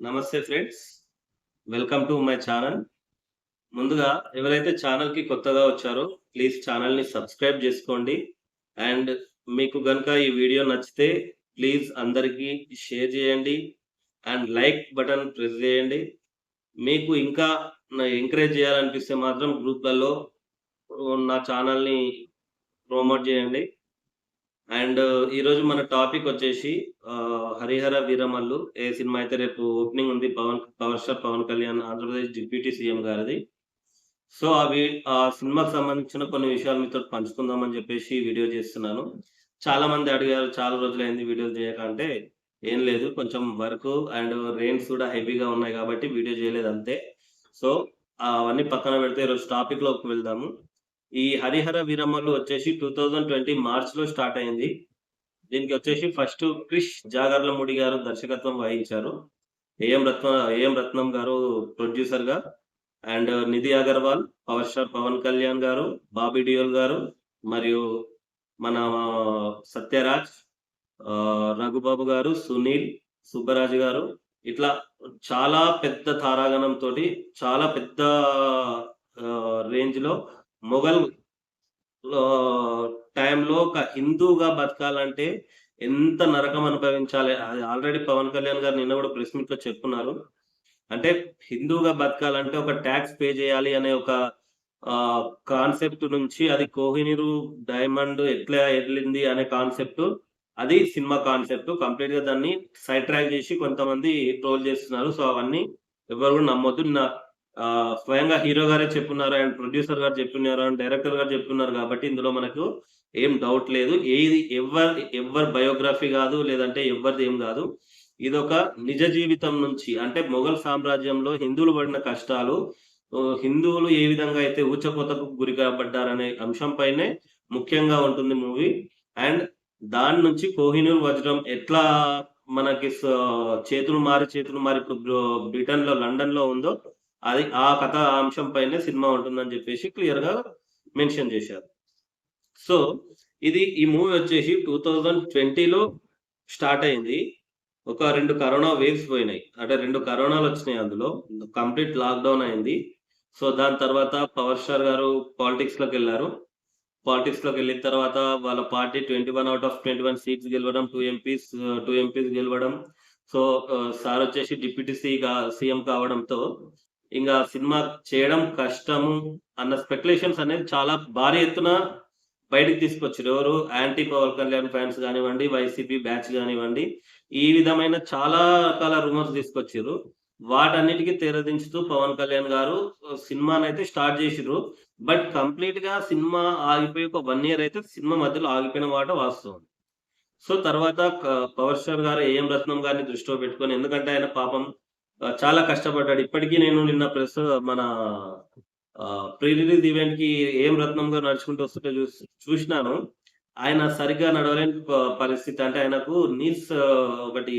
నమస్తే friends. Welcome to my channel ముందుగా ఎవరైతే ఛానల్కి కొత్తగా వచ్చారో ప్లీజ్ ఛానల్ని సబ్స్క్రైబ్ చేసుకోండి. అండ్ మీకు కనుక ఈ వీడియో నచ్చితే ప్లీజ్ అందరికీ షేర్ చేయండి. అండ్ లైక్ బటన్ ప్రెస్ చేయండి. మీకు ఇంకా ఎంకరేజ్ చేయాలనిపిస్తే మాత్రం గ్రూప్లలో నా ఛానల్ని ప్రమోట్ చేయండి. అండ్ ఈరోజు మన టాపిక్ వచ్చేసి హరిహర వీరమల్లు ఏ సినిమా అయితే రేపు ఓపెనింగ్ ఉంది Pawan power star Pawan Kalyan Andhra Pradesh deputy CM గారిది. సో అవి ఆ సినిమాకి సంబంధించిన కొన్ని విషయాలు మీతో పంచుకుందామని చెప్పేసి వీడియో చేస్తున్నాను. చాలా మంది అడిగారు చాలా రోజులైంది వీడియో చేయకంటే ఏం లేదు కొంచెం వర్క్ అండ్ రెయిన్స్ కూడా హెవీగా ఉన్నాయి కాబట్టి వీడియో చేయలేదు అంతే. సో అవన్నీ పక్కన పెడితే ఈరోజు టాపిక్లోకి వెళ్దాము. ఈ హరిహర వీరమ్మలు వచ్చేసి టూ థౌజండ్ ట్వంటీ మార్చ్లో స్టార్ట్ అయింది. దీనికి వచ్చేసి ఫస్ట్ క్రిష్ జాగర్లమూడి గారు దర్శకత్వం వహించారు. ఏఎం రత్న ఏఎం రత్నం గారు ప్రొడ్యూసర్గా and Nidhi Agarwal power star Pawan Kalyan గారు బాబీ డియోల్ గారు మరియు మన సత్యరాజ్ రఘుబాబు గారు సునీల్ సుబ్బరాజు గారు. ఇట్లా చాలా పెద్ద తారాగణం తోటి చాలా పెద్ద రేంజ్లో మొఘల్ టైంలో ఒక హిందూగా బతకాలంటే ఎంత నరకం అనుభవించాలి? ఆల్రెడీ పవన్ కళ్యాణ్ గారు నిన్న కూడా ప్రెస్ మీట్లో చెప్పున్నారు. అంటే హిందూగా బతకాలంటే ఒక ట్యాక్స్ పే చేయాలి అనే ఒక కాన్సెప్ట్ నుంచి అది కోహినీరు డైమండ్ ఎట్లా వెళ్ళింది అనే కాన్సెప్ట్ అది సినిమా కాన్సెప్ట్ కంప్లీట్గా దాన్ని సైడ్ ట్రాక్ చేసి కొంతమంది ట్రోల్ చేస్తున్నారు. సో అవన్నీ ఎవరు కూడా నమ్మొద్దు. నా స్వయంగా హీరో గారే చెప్పున్నారు అండ్ ప్రొడ్యూసర్ గారు చెప్పున్నారు అండ్ డైరెక్టర్ గారు చెప్పున్నారు కాబట్టి ఇందులో మనకు ఏం డౌట్ లేదు. ఏది ఎవరి ఎవరి బయోగ్రఫీ కాదు లేదంటే ఎవరిది ఏం కాదు. ఇది ఒక నిజ జీవితం నుంచి అంటే మొఘల్ సామ్రాజ్యంలో హిందువులు పడిన కష్టాలు హిందువులు ఏ విధంగా అయితే ఊచకోతకు గురి కాబడ్డారనే అంశం పైనే ముఖ్యంగా ఉంటుంది మూవీ. అండ్ దాని నుంచి కోహినూర్ వజ్రం ఎట్లా మనకి చేతులు మారి చేతులు మారి ఇప్పుడు బ్రిటన్లో లండన్లో ఉందో అది ఆ కథ అంశం పైనే సినిమా ఉంటుందని చెప్పేసి క్లియర్గా మెన్షన్ చేశారు. సో ఇది ఈ మూవీ వచ్చేసి టూ థౌజండ్ ట్వంటీలో స్టార్ట్ అయింది. ఒక రెండు కరోనా వేవ్స్ పోయినాయి. అంటే రెండు కరోనాలు వచ్చినాయి అందులో. కంప్లీట్ లాక్డౌన్ అయింది. సో దాని తర్వాత పవర్ స్టార్ గారు పాలిటిక్స్లోకి వెళ్ళారు. పాలిటిక్స్లోకి వెళ్ళిన తర్వాత వాళ్ళ party twenty one out of twenty one seats గెలవడం టూ ఎంపీస్ టూ ఎంపీస్ గెలవడం. సో సార్ వచ్చేసి డిప్యూటీ సి సీఎం కావడంతో ఇంకా సినిమా చేయడం కష్టము అన్న స్పెక్యులేషన్స్ అనేది చాలా భారీ ఎత్తున బయటకు తీసుకొచ్చారు ఎవరు? యాంటీ పవన్ కళ్యాణ్ ఫ్యాన్స్ కానివ్వండి వైసీపీ బ్యాచ్ కానివ్వండి ఈ విధమైన చాలా రకాల రూమర్స్ తీసుకొచ్చారు. వాటన్నిటికీ తెరదించుతూ పవన్ కళ్యాణ్ గారు సినిమాని అయితే స్టార్ట్ చేసిర్రు. బట్ కంప్లీట్గా సినిమా ఆగిపోయి ఒక వన్ ఇయర్ అయితే సినిమా మధ్యలో ఆగిపోయిన మాట వాస్తవం. సో తర్వాత పవర్ స్టార్ గారు ఏఎం రత్నం గారిని దృష్టిలో పెట్టుకొని ఎందుకంటే ఆయన పాపం చాలా కష్టపడ్డాడు. ఇప్పటికీ నేను నిన్న ప్రెస్ మన ప్రీ రిలీజ్ ఈవెంట్కి ఏం రత్నం గారు నడుచుకుంటూ వస్తుంటే చూసి చూసినాను. ఆయన సరిగ్గా నడవలేని పరిస్థితి. అంటే ఆయనకు నీస్ ఒకటి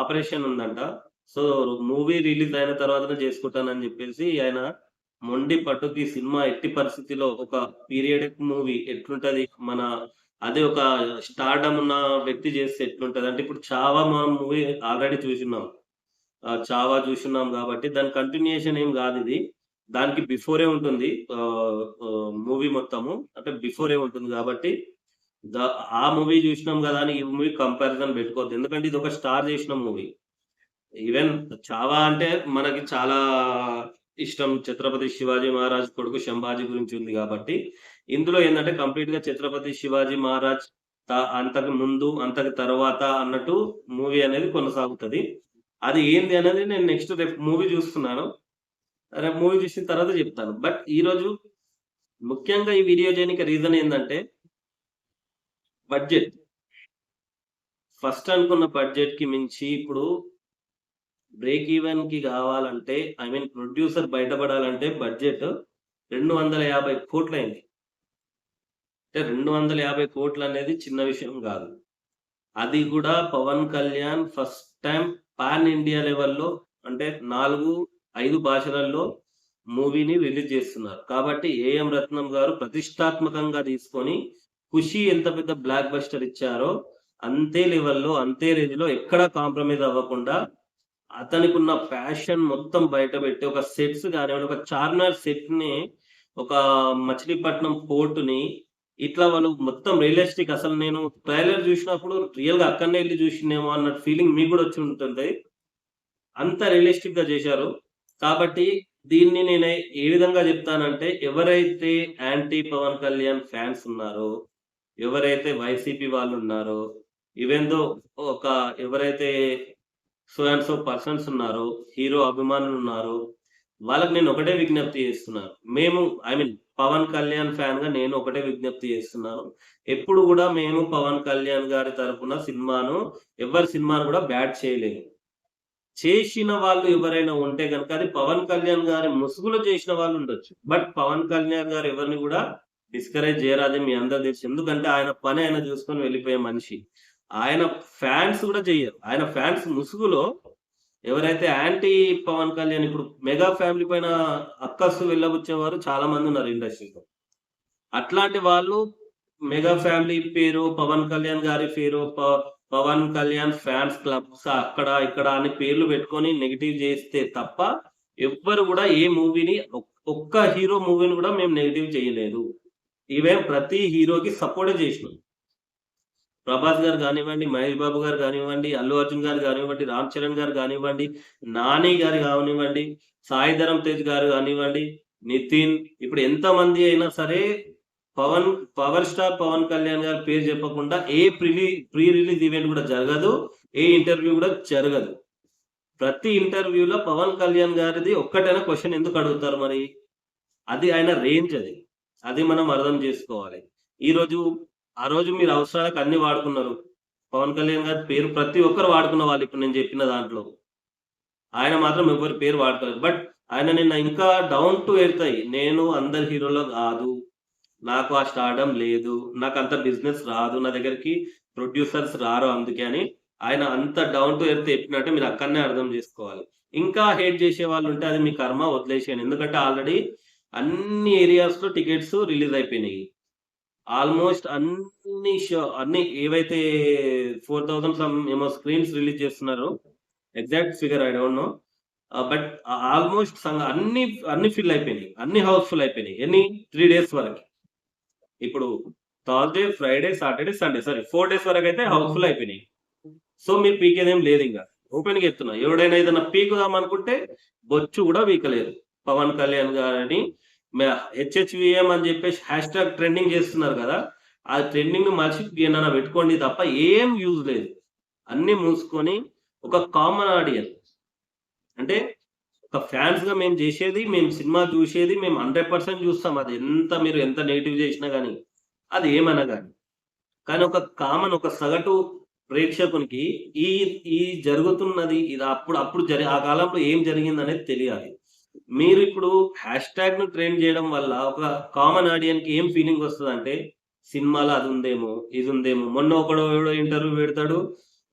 ఆపరేషన్ ఉందంట. సో మూవీ రిలీజ్ అయిన తర్వాతనే చేసుకుంటానని చెప్పేసి ఆయన మొండి పట్టుకి సినిమా ఎట్టి పరిస్థితిలో ఒక పీరియడ్ మూవీ ఎట్లుంటది? మన అదే ఒక స్టార్డమ్ ఉన్న వ్యక్తి చేస్తే ఎట్లుంటది? అంటే ఇప్పుడు చావా మనం మూవీ ఆల్రెడీ చూసినాం చావా చూస్తున్నాం కాబట్టి దాని కంటిన్యూషన్ ఏం కాదు ఇది. దానికి బిఫోరే ఉంటుంది. మూవీ మొత్తము. అంటే బిఫోరే ఉంటుంది కాబట్టి ద- ఆ మూవీ చూసినాం కదా అని ఈ మూవీ కంపారిజన్ పెట్టుకోవద్దు. ఎందుకంటే ఇది ఒక స్టార్ చేసిన మూవీ ఈవెన్ చావా అంటే మనకి చాలా ఇష్టం. ఛత్రపతి శివాజీ మహారాజ్ కొడుకు శంభాజీ గురించి ఉంది కాబట్టి. ఇందులో ఏంటంటే కంప్లీట్గా ఛత్రపతి శివాజీ మహారాజ్ అంతకు ముందు అంతకు తర్వాత అన్నట్టు మూవీ అనేది కొనసాగుతుంది. అది ఏంది అనేది నేను నెక్స్ట్ రేపు మూవీ చూస్తున్నాను. రేపు మూవీ చూసిన తర్వాత చెప్తాను. బట్ ఈరోజు ముఖ్యంగా ఈ వీడియో చేయడానికి రీజన్ ఏంటంటే బడ్జెట్ ఫస్ట్ అనుకున్న బడ్జెట్కి మించి ఇప్పుడు బ్రేక్ ఈవెన్కి కావాలంటే ఐ మీన్ ప్రొడ్యూసర్ బయటపడాలంటే బడ్జెట్ రెండు వందల యాభై కోట్లు అయింది అంటే రెండు వందల యాభై కోట్లు అనేది చిన్న విషయం కాదు. అది కూడా Pawan Kalyan first time pan India లెవెల్లో అంటే నాలుగు ఐదు భాషలలో మూవీని రిలీజ్ చేస్తున్నారు. కాబట్టి ఏఎం రత్నం గారు ప్రతిష్టాత్మకంగా తీసుకొని ఖుషి ఎంత పెద్ద బ్లాక్ బస్టర్ ఇచ్చారో అంతే లెవెల్లో అంతే రేంజ్లో ఎక్కడా కాంప్రమైజ్ అవ్వకుండా అతనికి ఉన్న ప్యాషన్ మొత్తం బయట పెట్టి ఒక సెట్స్ కానివ్వండి ఒక చార్మినార్ సెట్ని ఒక మచిలీపట్నం పోర్టుని ఇట్లా వాళ్ళు మొత్తం రియలిస్టిక్ అసలు నేను ట్రైలర్ చూసినప్పుడు రియల్గా అక్కడనే వెళ్ళి చూసినేమో అన్న ఫీలింగ్ మీకు కూడా వచ్చి ఉంటుంది అంత రియలిస్టిక్గా చేశారు. కాబట్టి దీన్ని నేను ఏ విధంగా చెప్తానంటే ఎవరైతే యాంటీ పవన్ కళ్యాణ్ ఫ్యాన్స్ ఉన్నారో ఎవరైతే వైసీపీ వాళ్ళు ఉన్నారో ఈవెందో ఒక ఎవరైతే సో అండ్ సో పర్సన్స్ ఉన్నారో హీరో అభిమానులు ఉన్నారో వాళ్ళకి నేను ఒకటే విజ్ఞప్తి చేస్తున్నాను మేము ఐ మీన్ పవన్ కళ్యాణ్ ఫ్యాన్గా నేను ఒకటే విజ్ఞప్తి చేస్తున్నాను. ఎప్పుడు కూడా మేము పవన్ కళ్యాణ్ గారి తరపున సినిమాను ఎవరి సినిమాను కూడా బ్యాట్ చేయలేము. చేసిన వాళ్ళు ఎవరైనా ఉంటే కనుక అది పవన్ కళ్యాణ్ గారి ముసుగులో చేసిన వాళ్ళు ఉండొచ్చు. బట్ పవన్ కళ్యాణ్ గారు ఎవరిని కూడా డిస్కరేజ్ చేయరాదే మీ అందరు తెలుసు ఎందుకంటే ఆయన పని ఆయన చూసుకొని వెళ్ళిపోయే మనిషి. ఆయన ఫ్యాన్స్ కూడా చెయ్యరు ఆయన ఫ్యాన్స్ ముసుగులో ఎవరైతే యాంటీ పవన్ కళ్యాణ్ ఇప్పుడు మెగా ఫ్యామిలీ పైన అక్కస్సు వెళ్ళబుచ్చేవారు చాలా మంది ఉన్నారు ఇండస్ట్రీలో. అట్లాంటి వాళ్ళు మెగా ఫ్యామిలీ పేరు పవన్ కళ్యాణ్ గారి పేరు ప- పవన్ కళ్యాణ్ ఫ్యాన్స్ క్లబ్స్ అక్కడ ఇక్కడ అని పేర్లు పెట్టుకొని నెగిటివ్ చేస్తే తప్ప ఎవ్వరు కూడా ఏ మూవీని ఒక్క హీరో మూవీని కూడా మేము నెగిటివ్ చేయలేదు. ఇవే ప్రతి హీరోకి సపోర్ట్ చేసినాం. ప్రభాస్ గారు కానివ్వండి మహేష్ బాబు గారు కానివ్వండి అల్లు అర్జున్ గారు కానివ్వండి రామ్ చరణ్ గారు కానివ్వండి నాని గారు కానివ్వండి సాయి ధరమ్ తేజ్ గారు కానివ్వండి నితిన్ ఇప్పుడు ఎంత మంది అయినా సరే పవన్ పవర్ స్టార్ పవన్ కళ్యాణ్ గారి పేరు చెప్పకుండా ఏ ప్రిలీ ప్రీ రిలీజ్ ఈవెంట్ కూడా జరగదు ఏ ఇంటర్వ్యూ కూడా జరగదు. ప్రతి ఇంటర్వ్యూలో పవన్ కళ్యాణ్ గారిది ఒక్కటైనా క్వశ్చన్ ఎందుకు అడుగుతారు మరి? అది ఆయన రేంజ్ అది. అది మనం అర్థం చేసుకోవాలి. ఈరోజు ఆ రోజు మీరు అవసరాలకు అన్ని వాడుకున్నారు. పవన్ కళ్యాణ్ గారి పేరు ప్రతి ఒక్కరు వాడుకున్న వాళ్ళు ఇప్పుడు నేను చెప్పిన దాంట్లో. ఆయన మాత్రం ఎవరి పేరు వాడుకోలేదు. బట్ ఆయన నిన్న ఇంకా డౌన్ టు ఎడతాయి నేను అందరి హీరోలో కాదు. నాకు ఆ స్టార్డమ్ లేదు. నాకు అంత బిజినెస్ రాదు. నా దగ్గరికి ప్రొడ్యూసర్స్ రారు అందుకే అని ఆయన అంత డౌన్ టు ఎర్త్ చెప్పినట్టే మీరు అక్కడనే అర్థం చేసుకోవాలి. ఇంకా హేట్ చేసే వాళ్ళు ఉంటే అది మీ కర్మ వదిలేసేయండి. ఎందుకంటే ఆల్రెడీ అన్ని ఏరియాస్లో టికెట్స్ రిలీజ్ అయిపోయినాయి. ఆల్మోస్ట్ అన్ని షో అన్ని ఏవైతే ఫోర్ థౌసండ్ సమ్ ఏమో స్క్రీన్స్ రిలీజ్ చేస్తున్నారు exact figure I don't know. But almost అన్ని అన్ని ఫిల్ అయిపోయినాయి. అన్ని హౌస్ఫుల్ అయిపోయినాయి. ఎన్ని? త్రీ డేస్ వరకు. ఇప్పుడు Thursday Friday Saturday Sunday sorry four days వరకు అయితే హౌస్ఫుల్ అయిపోయినాయి. సో మీరు పీకేదేం లేదు ఇంకా ఓపెన్గా చెప్తున్నా. ఎవడైనా ఏదైనా పీకుదాం అనుకుంటే బొచ్చు కూడా పీకలేదు. పవన్ కళ్యాణ్ గారిని హెచ్హెచ్విఎం అని చెప్పేసి హ్యాష్ ట్యాగ్ ట్రెండింగ్ చేస్తున్నారు కదా ఆ ట్రెండింగ్ మర్చి ఏమైనా పెట్టుకోండి తప్ప ఏం యూజ్ లేదు. అన్ని మూసుకొని ఒక కామన్ ఆడియన్స్ అంటే ఒక ఫ్యాన్స్గా మేము చేసేది మేము సినిమా చూసేది మేము హండ్రెడ్ పర్సెంట్ చూస్తాం. అది ఎంత మీరు ఎంత నెగిటివ్ చేసినా కానీ అది ఏమన్నా కానీ. కానీ ఒక కామన్ ఒక సగటు ప్రేక్షకునికి ఈ ఈ జరుగుతున్నది ఇది అప్పుడు అప్పుడు జరి ఆ కాలంలో ఏం జరిగింది అనేది తెలియాలి. మీరు ఇప్పుడు హ్యాష్ ట్యాగ్ను ట్రైన్ చేయడం వల్ల ఒక కామన్ ఆడియన్స్కి ఏం ఫీలింగ్ వస్తుంది అంటే సినిమాలో అది ఉందేమో ఇది ఉందేమో. మొన్న ఒకడు ఇంటర్వ్యూ పెడతాడు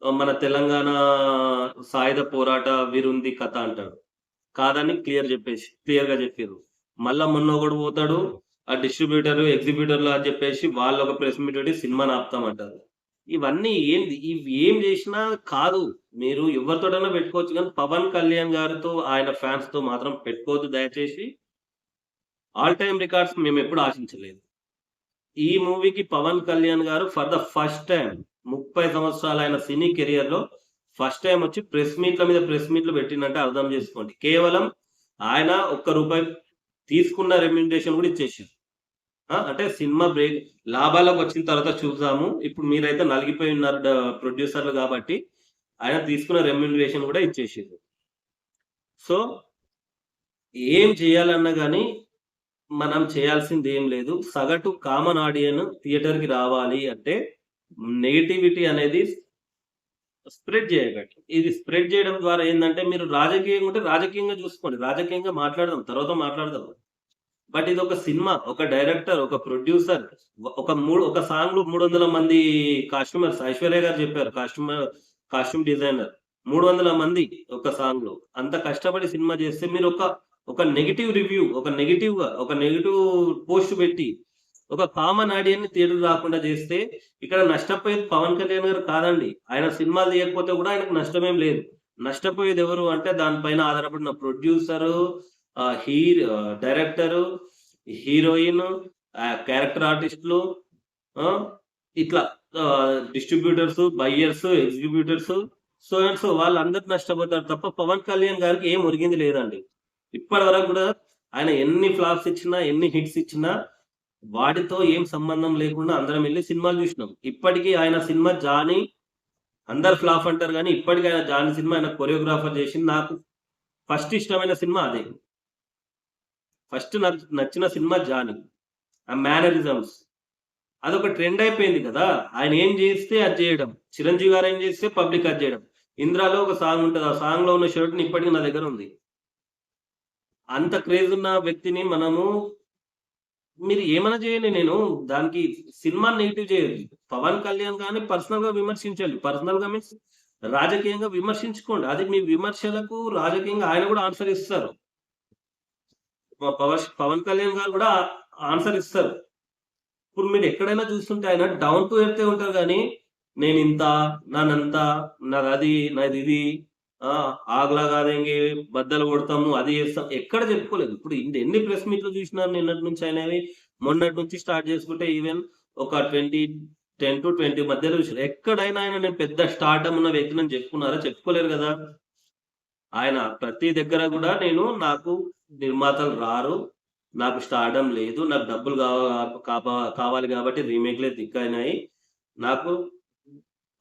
మన తెలంగాణ సాయుధ పోరాట వీరుంది కథ అంటాడు. కాదని క్లియర్ చెప్పేసి క్లియర్గా చెప్పారు మళ్ళా మొన్న ఒకడు పోతాడు ఆ డిస్ట్రిబ్యూటర్ ఎగ్జిబ్యూటర్లు అని చెప్పేసి వాళ్ళు ఒక ప్రెస్ మీట్ పెట్టి సినిమాని ఆపుతామంటారు. ఇవన్నీ ఏంది? ఇవి ఏం చేసినా కాదు. మీరు ఎవరితోటైనా పెట్టుకోవచ్చు కానీ పవన్ కళ్యాణ్ గారితో ఆయన ఫ్యాన్స్తో మాత్రం పెట్టుకోవద్దు దయచేసి. ఆల్ టైమ్ రికార్డ్స్ మేము ఎప్పుడు ఆశించలేదు. ఈ మూవీకి పవన్ కళ్యాణ్ గారు ఫర్ ద ఫస్ట్ టైం ముప్పై సంవత్సరాల ఆయన సినీ కెరియర్లో ఫస్ట్ టైం వచ్చి ప్రెస్ మీట్ల మీద ప్రెస్ మీట్లు పెట్టినంటే అర్థం చేసుకోండి. కేవలం ఆయన ఒక్క రూపాయి తీసుకున్న రెమ్యూనరేషన్ కూడా ఇచ్చేసారు. అంటే సినిమా బ్రేక్ లాభాలకు వచ్చిన తర్వాత చూసాము ఇప్పుడు మీరైతే నలిగిపోయి ఉన్నారు ప్రొడ్యూసర్లు కాబట్టి ఆయన తీసుకున్న రెమ్యునరేషన్ కూడా ఇచ్చేసారు సో ఏం చేయాలన్నా కానీ మనం చేయాల్సింది ఏం లేదు. సగటు కామన్ ఆడియన్ థియేటర్కి రావాలి అంటే నెగిటివిటీ అనేది స్ప్రెడ్ చేయకండి ఇది స్ప్రెడ్ చేయడం ద్వారా ఏంటంటే మీరు రాజకీయంగా ఉంటే రాజకీయంగా చూసుకోండి. రాజకీయంగా మాట్లాడదాం తర్వాత మాట్లాడదాం. బట్ ఇది ఒక సినిమా ఒక డైరెక్టర్ ఒక ప్రొడ్యూసర్ ఒక మూడు ఒక సాంగ్లో మూడు వందల మంది కాస్ట్యూమర్స్ ఐశ్వర్య గారు చెప్పారు కాస్ట్యూమర్ కాస్ట్యూమ్ డిజైనర్ మూడు వందల మంది ఒక సాంగ్లో. అంత కష్టపడి సినిమా చేస్తే మీరు ఒక ఒక నెగిటివ్ రివ్యూ ఒక నెగిటివ్గా ఒక నెగిటివ్ పోస్ట్ పెట్టి ఒక కామన్ ఆడియన్ థియేటర్ రాకుండా చేస్తే ఇక్కడ నష్టపోయేది పవన్ కళ్యాణ్ గారు కాదండి. ఆయన సినిమాలు తీయకపోతే కూడా ఆయనకు నష్టమేం లేదు. నష్టపోయేది ఎవరు అంటే దానిపైన ఆధారపడిన producer he director heroine character ఆర్టిస్టులు ఇట్లా distributors buyers exhibitors so and so వాళ్ళందరూ నష్టపోతారు తప్ప పవన్ కళ్యాణ్ గారికి ఏం ఒరిగింది లేదండి. ఇప్పటి వరకు కూడా ఆయన ఎన్ని ఫ్లాప్స్ ఇచ్చినా ఎన్ని హిట్స్ ఇచ్చినా వాటితో ఏం సంబంధం లేకుండా అందరం వెళ్ళి సినిమాలు చూసినాం. ఇప్పటికీ ఆయన సినిమా జానీ అందరు ఫ్లాప్ అంటారు కానీ ఇప్పటికీ ఆయన జానీ సినిమా ఆయన కొరియోగ్రాఫర్ చేసింది నాకు ఫస్ట్ ఇష్టమైన సినిమా అదే. ఫస్ట్ నచ్చిన సినిమా జానీ. ఆ మేనరిజమ్స్. అదొక ట్రెండ్ అయిపోయింది కదా. ఆయన ఏం చేస్తే అది చేయడం. చిరంజీవి గారు ఏం చేస్తే పబ్లిక్ అది చేయడం. ఇంద్రాలో ఒక సాంగ్ ఉంటుంది. ఆ సాంగ్లో ఉన్న షర్ట్ ఇప్పటికీ నా దగ్గర ఉంది. అంత క్రేజ్ ఉన్న వ్యక్తిని మనము మీరు ఏమైనా చేయండి నేను. దానికి సినిమా నెగిటివ్ చేయాలి పవన్ కళ్యాణ్ కానీ పర్సనల్గా విమర్శించాలి. పర్సనల్గా మీన్స్ రాజకీయంగా విమర్శించుకోండి. అది మీ విమర్శలకు రాజకీయంగా ఆయన కూడా ఆన్సర్ ఇస్తారు. పవన్ పవన్ కళ్యాణ్ గారు కూడా ఆన్సర్ ఇస్తారు. ఇప్పుడు మీరు ఎక్కడైనా చూస్తుంటే ఆయన డౌన్ టు ఎర్తే ఉంటారు కానీ నేను ఇంత నానంత నాది అది నాది ఇది ఆగలా కాదేంగి బద్దలు కొడతాము అది చేస్తాం ఎక్కడ చెప్పుకోలేదు. ఇప్పుడు ఎన్ని ప్రెస్ మీట్లు చూసినారు నిన్నటి నుంచి అయినవి మొన్నటి నుంచి స్టార్ట్ చేసుకుంటే ఈవెన్ ఒక ట్వంటీ టెన్ టు ట్వంటీ మధ్యలో చూసారు ఎక్కడైనా ఆయన నేను పెద్ద స్టార్టమ్ ఉన్న వ్యక్తి అని చెప్పుకున్నారా? చెప్పుకోలేరు కదా. ఆయన ప్రతి దగ్గర కూడా నేను నాకు నిర్మాతలు రారు. నాకు స్టార్డం లేదు. నాకు డబ్బులు కావాలి కాబట్టి రీమేక్లే దిక్కైనాయి నాకు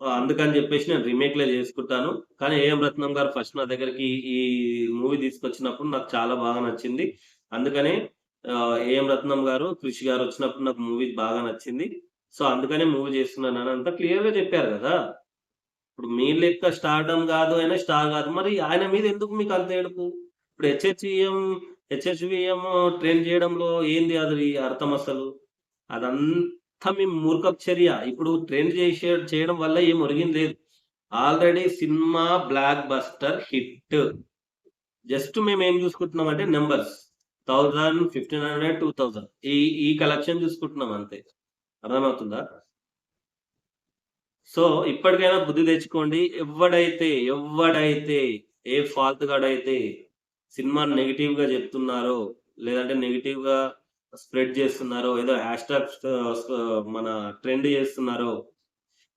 అందుకని చెప్పేసి నేను రీమేక్లే చేసుకుంటాను. కానీ ఏఎం రత్నం గారు ఫస్ట్ నా దగ్గరికి ఈ మూవీ తీసుకొచ్చినప్పుడు నాకు చాలా బాగా నచ్చింది. అందుకనే ఏఎం రత్నం గారు కృషి గారు వచ్చినప్పుడు నాకు మూవీ బాగా నచ్చింది. సో అందుకనే మూవీ చేస్తున్నాను అని అంతా క్లియర్గా చెప్పారు కదా. ఇప్పుడు మీ లెక్క స్టార్డమ్ కాదు అయినా స్టార్ కాదు. మరి ఆయన మీద ఎందుకు మీకు అంత ఏడుపు? ఇప్పుడు హెచ్హెచ్విఎం హెచ్హెచ్విఎం ట్రైన్ చేయడంలో ఏంది అది అర్థం అసలు? అదంతా మీ మూర్ఖప్ చర్య. ఇప్పుడు ట్రెండ్ చేసే చేయడం వల్ల ఏం ఒరిగింది లేదు. Already cinema blockbuster hit. Just మేము ఏం చూసుకుంటున్నాం అంటే numbers. Thousand fifteen hundred two thousand. ఈ ఈ కలెక్షన్ చూసుకుంటున్నాం అంతే. అర్థమవుతుందా? సో ఇప్పటికైనా బుద్ధి తెచ్చుకోండి. ఎవడైతే ఎవడైతే ఏ ఫాల్త్ గాడైతే సినిమా నెగిటివ్గా చెప్తున్నారో లేదంటే నెగిటివ్గా స్ప్రెడ్ చేస్తున్నారో ఏదో హ్యాష్ ట్యాగ్ మన ట్రెండ్ చేస్తున్నారో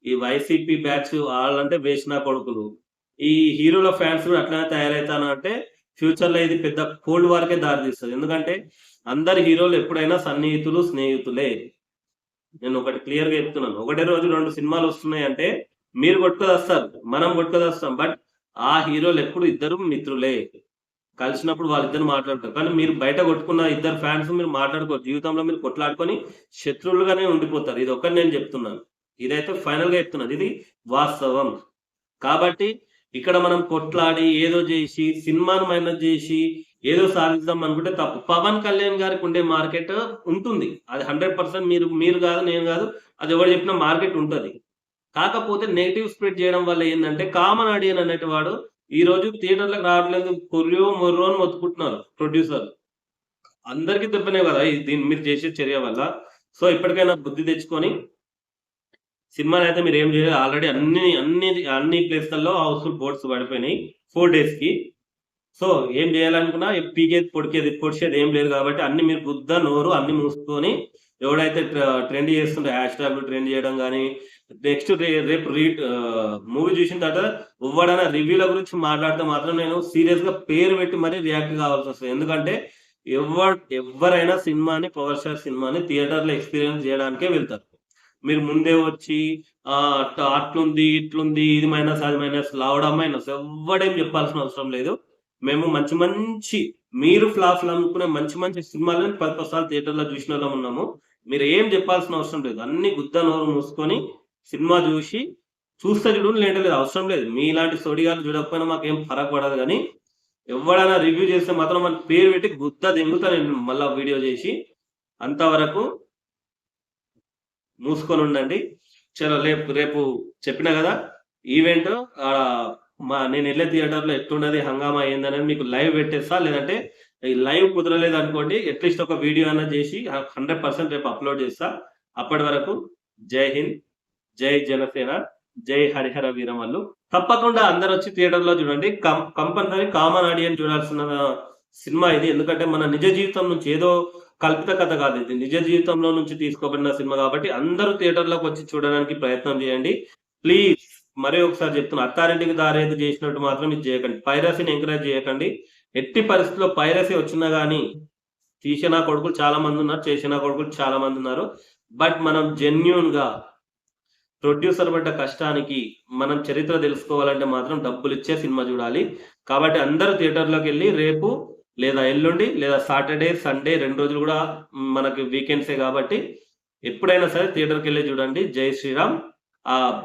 ఈ వైసీపీ బ్యాచ్ వాళ్ళంటే వేసిన కొడుకులు. ఈ హీరోల ఫ్యాన్స్ కూడా అట్లనే తయారవుతాను అంటే ఫ్యూచర్లో ఇది పెద్ద కోల్డ్ వార్కే దారితీస్తుంది. ఎందుకంటే అందరి హీరోలు ఎప్పుడైనా సన్నిహితులు స్నేహితులే. నేను ఒకటి క్లియర్గా చెప్తున్నాను. ఒకటే రోజు రెండు సినిమాలు వస్తున్నాయి అంటే మీరు కొట్టుకొదస్తారు మనం కొట్టుకొదస్తాం బట్ ఆ హీరోలు ఎప్పుడు ఇద్దరు మిత్రులే. కలిసినప్పుడు వాళ్ళిద్దరు మాట్లాడతారు కానీ మీరు బయట కొట్టుకున్న ఇద్దరు ఫ్యాన్స్ మీరు మాట్లాడుకోరు. జీవితంలో మీరు కొట్లాడుకొని శత్రువులుగానే ఉండిపోతారు. ఇది ఒక్కటి నేను చెప్తున్నాను. ఇదైతే ఫైనల్గా చెప్తున్నది. ఇది వాస్తవం. కాబట్టి ఇక్కడ మనం కొట్లాడి ఏదో చేసి సినిమాను మైనస్ చేసి ఏదో సాధిద్దాం అనుకుంటే తప్పు. పవన్ కళ్యాణ్ గారికి ఉండే మార్కెట్ ఉంటుంది. అది హండ్రెడ్ పర్సెంట్ మీరు మీరు కాదు నేను కాదు అది ఎవరు చెప్పిన మార్కెట్ ఉంటుంది. కాకపోతే నెగిటివ్ స్ప్రెడ్ చేయడం వల్ల ఏంటంటే కామన్ ఆడియన్ అనేటివాడు ఈ రోజు థియేటర్లకు రావట్లేదు కొర్రో మొర్రో అని మొత్తుకుంటున్నారు ప్రొడ్యూసర్ అందరికీ దెబ్బనే కదా దీన్ని మీరు చేసే చర్య వల్ల. సో ఇప్పటికైనా బుద్ధి తెచ్చుకొని సినిమాని అయితే మీరు ఏం చేయలేదు. ఆల్రెడీ అన్ని అన్ని అన్ని ప్లేస్లలో హౌస్ఫుల్ బోర్డ్స్ పడిపోయినాయి. ఫోర్ డేస్కి సో ఏం చేయాలనుకున్నా పీకేది పొడికేది పొడిచేది ఏం లేదు కాబట్టి అన్ని మీరు బుద్ధ నోరు అన్ని మూసుకొని ఎవడైతే ట్రెండ్ చేస్తుండే హ్యాష్ ట్యాగ్ ట్రెండ్ చేయడం కానీ నెక్స్ట్ రేపు రీ మూవీ చూసిన తర్వాత ఎవడైనా రివ్యూల గురించి మాట్లాడితే మాత్రం నేను సీరియస్గా పేరు పెట్టి మరీ రియాక్ట్ కావాల్సి వస్తుంది. ఎందుకంటే ఎవరు ఎవరైనా సినిమాని పవర్ స్టార్ సినిమాని థియేటర్లో ఎక్స్పీరియన్స్ చేయడానికే వెళ్తారు. మీరు ముందే వచ్చి అట్లుంది ఇట్లుంది ఇది మైనస్ అది మైనస్ లావడం మైనస్ ఎవడేం చెప్పాల్సిన అవసరం లేదు. మేము మంచి మంచి మీరు ఫ్లాఫ్లు అనుకునే మంచి మంచి సినిమాలను పది పది సార్లు థియేటర్లో చూసిన వాళ్ళం ఉన్నాము. మీరు ఏం చెప్పాల్సిన అవసరం లేదు. అన్ని గుద్ద నోరు మూసుకొని సినిమా చూసి చూస్తే చూడు లేదంటే లేదు అవసరం లేదు. మీలాంటి సోడిగాలు చూడకపోయినా మాకు ఏం ఫరక్ పడదు కానీ ఎవడైనా రివ్యూ చేస్తే మాత్రం మన పేరు పెట్టి గుద్ద దింగుతా నేను మళ్ళా వీడియో చేసి అంతవరకు మూసుకొని ఉండండి. చలో రేపు రేపు చెప్పిన కదా ఈవెంట్ మా నేను వెళ్ళే థియేటర్లో ఎట్లున్నది హంగామా ఏందనేది మీకు లైవ్ పెట్టేస్తా లేదంటే ఈ లైవ్ కుదరలేదు అనుకోండి అట్లీస్ట్ ఒక వీడియో అయినా చేసి హండ్రెడ్ పర్సెంట్ రేపు అప్లోడ్ చేస్తా. అప్పటి వరకు జై హింద్ జై జనసేన జై హరిహర వీరమల్లు. తప్పకుండా అందరు వచ్చి థియేటర్లో చూడండి. కంపల్సరీ కామన్ ఆడియన్స్ చూడాల్సిన సినిమా ఇది. ఎందుకంటే మన నిజ జీవితం నుంచి ఏదో కల్పిత కథ కాదు ఇది. నిజ జీవితంలో నుంచి తీసుకోబడిన సినిమా కాబట్టి అందరూ థియేటర్లోకి వచ్చి చూడడానికి ప్రయత్నం చేయండి. ప్లీజ్ మరి ఒకసారి చెప్తున్నా అత్తారింటికి దారేది చేసినట్టు మాత్రం ఇది చేయకండి. పైరసీని ఎంకరేజ్ చేయకండి. ఎట్టి పరిస్థితుల్లో పైరసీ వచ్చినా కానీ తీసిన కొడుకులు చాలా మంది ఉన్నారు చేసిన కొడుకులు చాలా మంది ఉన్నారు. బట్ మనం జెన్యున్గా ప్రొడ్యూసర్ పడ్డ కష్టానికి మనం చరిత్ర తెలుసుకోవాలంటే మాత్రం డబ్బులు ఇచ్చే సినిమా చూడాలి. కాబట్టి అందరూ థియేటర్లోకి వెళ్ళి రేపు లేదా ఎల్లుండి లేదా సాటర్డే సండే రెండు రోజులు కూడా మనకి వీకెండ్సే కాబట్టి ఎప్పుడైనా సరే థియేటర్కి వెళ్ళి చూడండి. జై శ్రీరామ్.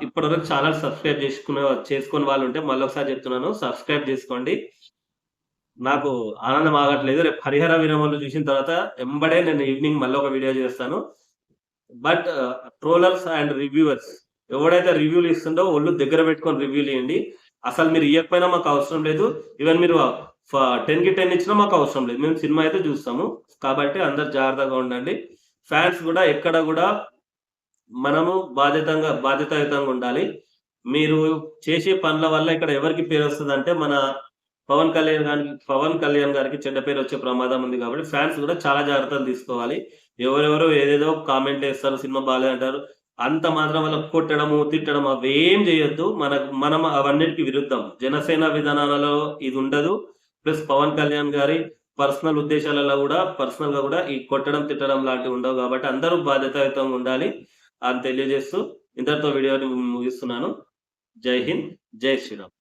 ఇప్పటివరకు ఛానల్ సబ్స్క్రైబ్ చేసుకునే చేసుకునే వాళ్ళు ఉంటే మళ్ళీ ఒకసారి చెప్తున్నాను. సబ్స్క్రైబ్ చేసుకోండి. నాకు ఆనందం ఆగట్లేదు. రేపు హరిహర విరమలు చూసిన తర్వాత ఎంబడే నేను ఈవినింగ్ మళ్ళీ ఒక వీడియో చేస్తాను. బట్ ట్రోలర్స్ అండ్ రివ్యూవర్స్ ఎవడైతే రివ్యూలు ఇస్తుండో ఒళ్ళు దగ్గర పెట్టుకొని రివ్యూలు ఇవ్వండి అసలు మీరు ఇవ్వకపోయినా మాకు అవసరం లేదు. ఈవెన్ మీరు టెన్కి టెన్ ఇచ్చినా మాకు అవసరం లేదు. మేము సినిమా అయితే చూస్తాము. కాబట్టి అందరు జాగ్రత్తగా ఉండండి. ఫ్యాన్స్ కూడా ఎక్కడ కూడా మనము బాధ్యతంగా బాధ్యతాయుతంగా ఉండాలి. మీరు చేసే పనుల వల్ల ఇక్కడ ఎవరికి పేరు వస్తుంది అంటే మన పవన్ కళ్యాణ్ గారికి పవన్ కళ్యాణ్ గారికి చెడ్డ పేరు వచ్చే ప్రమాదం ఉంది కాబట్టి ఫ్యాన్స్ కూడా చాలా జాగ్రత్తలు తీసుకోవాలి. ఎవరెవరో ఏదేదో కామెంట్ వేస్తారు సినిమా బాగాలేదంటారు అంత మాత్రం వల్ల కొట్టడము తిట్టడం అవేం చేయొద్దు. మనకు మనం అవన్నిటికి విరుద్ధం. జనసేన విధానాలలో ఇది ఉండదు. ప్లస్ పవన్ కళ్యాణ్ గారి పర్సనల్ ఉద్దేశాలలో కూడా పర్సనల్గా కూడా ఈ కొట్టడం తిట్టడం లాంటివి ఉండవు కాబట్టి అందరూ బాధ్యతాయుతంగా ఉండాలి. అని తెలియజేస్తూ ఇంతటితో వీడియోని ముగిస్తున్నాను. జై హింద్ జై శ్రీరామ్.